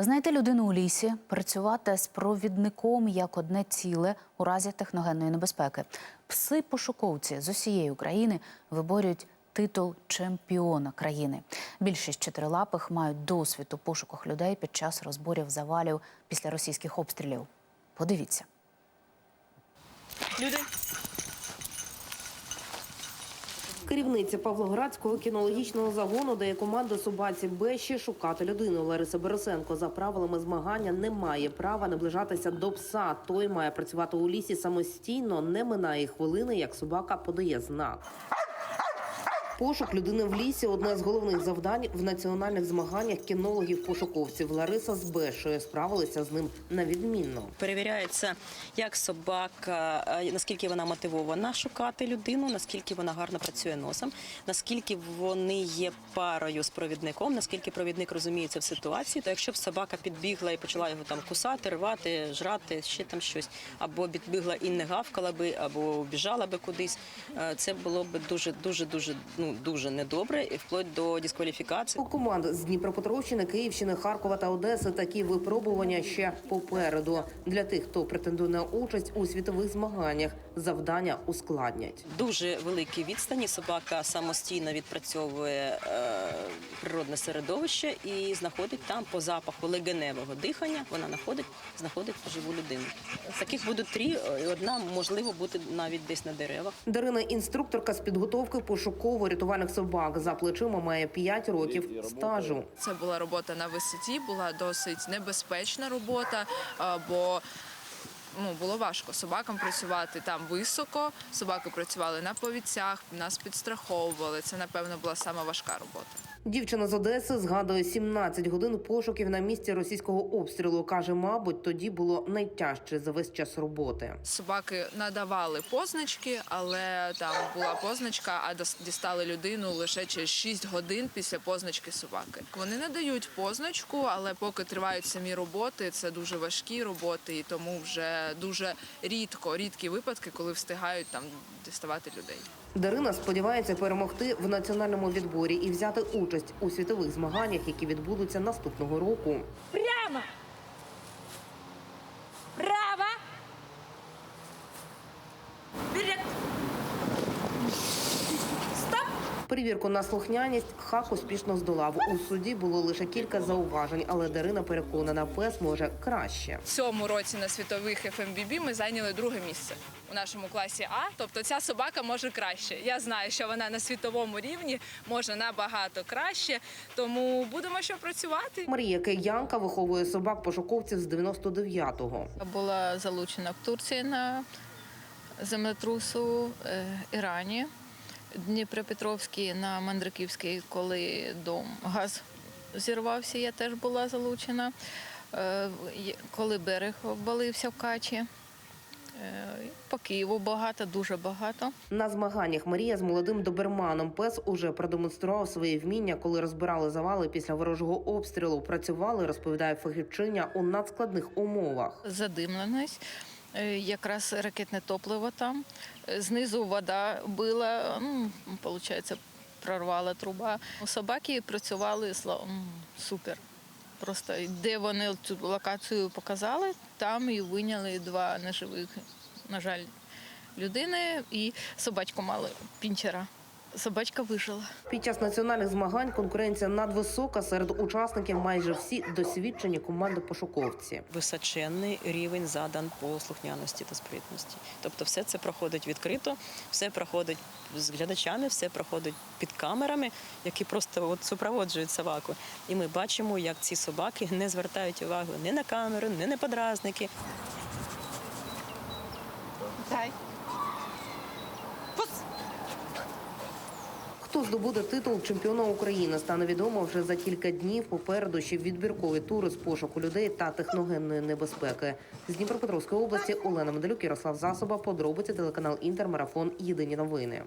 Знайти людину у лісі, працювати з провідником як одне ціле у разі техногенної небезпеки. Пси-пошуковці з усієї України виборюють титул чемпіона країни. Більшість чотирилапих мають досвід у пошуках людей під час розборів завалів після російських обстрілів. Подивіться. Люди, Керівниця Павлоградського кінологічного загону дає команду собаці Беші шукати людину. Лариса Борисенко за правилами змагання не має права наближатися до пса. Той має працювати у лісі самостійно. Не минає хвилини, як собака подає знак. Пошук людини в лісі одне з головних завдань в національних змаганнях кінологів-пошуковців. Лариса з Бешою справилися з ним на відмінно. перевіряється, як собака, е, наскільки вона мотивована шукати людину, наскільки вона гарно працює носом, наскільки вони є парою з провідником, наскільки провідник розуміється в ситуації. То якщо б собака підбігла і почала його там кусати, рвати, жрати, ще там щось, або підбігла і не гавкала би, або біжала би кудись, е, це було б дуже, дуже, дуже, ну дуже недобре, і вплоть до дискваліфікації. У команд з Дніпропетровщини, Київщини, Харкова та Одеси такі випробування ще попереду. Для тих, хто претендує на участь у світових змаганнях, завдання ускладнять. дуже великі відстані. Собака самостійно відпрацьовує е, природне середовище і знаходить там по запаху легеневого дихання. Вона знаходить, знаходить живу людину. Таких будуть три, і одна можливо бути навіть десь на деревах. Дарина інструкторка з підготовки пошуково-рятувальних собак. За плечима має 5 років стажу. Це була робота на висоті, була досить небезпечна робота, бо ну, було важко собакам працювати там високо. Собаки працювали на повідцях, нас підстраховували. Це, напевно, була сама важка робота. Дівчина з Одеси згадує 17 годин пошуків на місці російського обстрілу. каже, мабуть, тоді було найтяжче за весь час роботи. Собаки надавали позначки, але там була позначка, а дістали людину лише через 6 годин після позначки собаки. Вони надають позначку, але поки тривають самі роботи, це дуже важкі роботи, і тому вже дуже рідко, рідкі випадки, коли встигають там діставати людей. Дарина сподівається перемогти в національному відборі і взяти участь у світових змаганнях, які відбудуться наступного року. Перевірку на слухняність хак успішно здолав. У суді було лише кілька зауважень, але Дарина переконана, пес може краще. В цьому році на світових FMBB ми зайняли друге місце у нашому класі А. Тобто ця собака може краще. Я знаю, що вона на світовому рівні може набагато краще, тому будемо ще працювати. Марія Киянка виховує собак пошуковців з 99-го. була залучена в Турції на землетрусу е, Ірані, Дніпропетровській на Мандриківській, коли дом газ зірвався, я теж була залучена. Е, Коли берег обвалився в качі. Е, По Києву багато, дуже багато. На змаганнях Марія з молодим доберманом пес уже продемонстрував свої вміння, коли розбирали завали після ворожого обстрілу. Працювали, розповідає фахівчиня у надскладних умовах. задимленість, якраз ракетне топливо там. Е, Знизу вода била, ну, виходить, прорвала труба. Собаки працювали супер. Просто де вони цю локацію показали, там і виняли два неживих, на жаль, людини і собачку мали пінчера. Собачка вижила. Під час національних змагань конкуренція надвисока серед учасників. Майже всі досвідчені команди пошуковці. Височенний рівень задан по слухняності та спритності. Тобто, все це проходить відкрито, все проходить з глядачами, все проходить під камерами, які просто от супроводжують собаку. І ми бачимо, як ці собаки не звертають увагу ні на камеру, ні на подразники. Хто здобуде титул чемпіона України, стане відомо вже за кілька днів. Попереду ще відбіркові тури з пошуку людей та техногенної небезпеки. З Дніпропетровської області Олена Медалюк, Ярослав Засоба, подробиці телеканал Інтермарафон. Єдині новини.